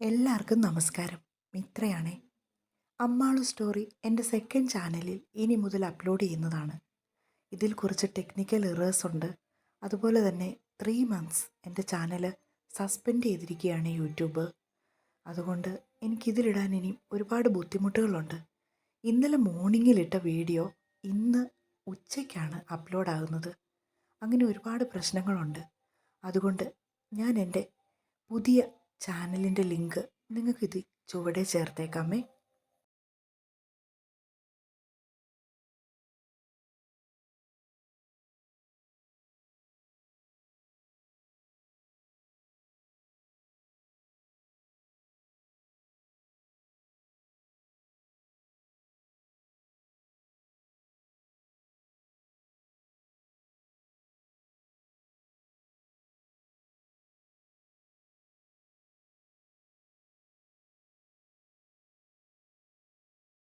എല്ലാവർക്കും നമസ്കാരം. മിത്രയാണേ. അമ്മാളു സ്റ്റോറി എന്റെ സെക്കൻഡ് ചാനലിൽ ഇനി മുതൽ അപ്ലോഡ് ചെയ്യുന്നതാണ്. ഇതിൽ കുറച്ച് ടെക്നിക്കൽ എറേഴ്സ് ഉണ്ട്. അതുപോലെ തന്നെ ത്രീ മന്ത്സ് എന്റെ ചാനൽ സസ്പെൻഡ് ചെയ്തിരിക്കുകയാണ് യൂട്യൂബ്. അതുകൊണ്ട് എനിക്കിതിലിടാൻ ഇനിയും ഒരുപാട് ബുദ്ധിമുട്ടുകളുണ്ട്. ഇന്നലെ മോർണിംഗിലിട്ട വീഡിയോ ഇന്ന് ഉച്ചയ്ക്കാണ് അപ്ലോഡ് ആകുന്നത്. അങ്ങനെ ഒരുപാട് പ്രശ്നങ്ങളുണ്ട്. അതുകൊണ്ട് ഞാൻ എന്റെ പുതിയ ചാനലിന്റെ ലിങ്ക് നിങ്ങൾക്ക് ഇത് ചുവടെ ചേർത്തേക്കാമേ.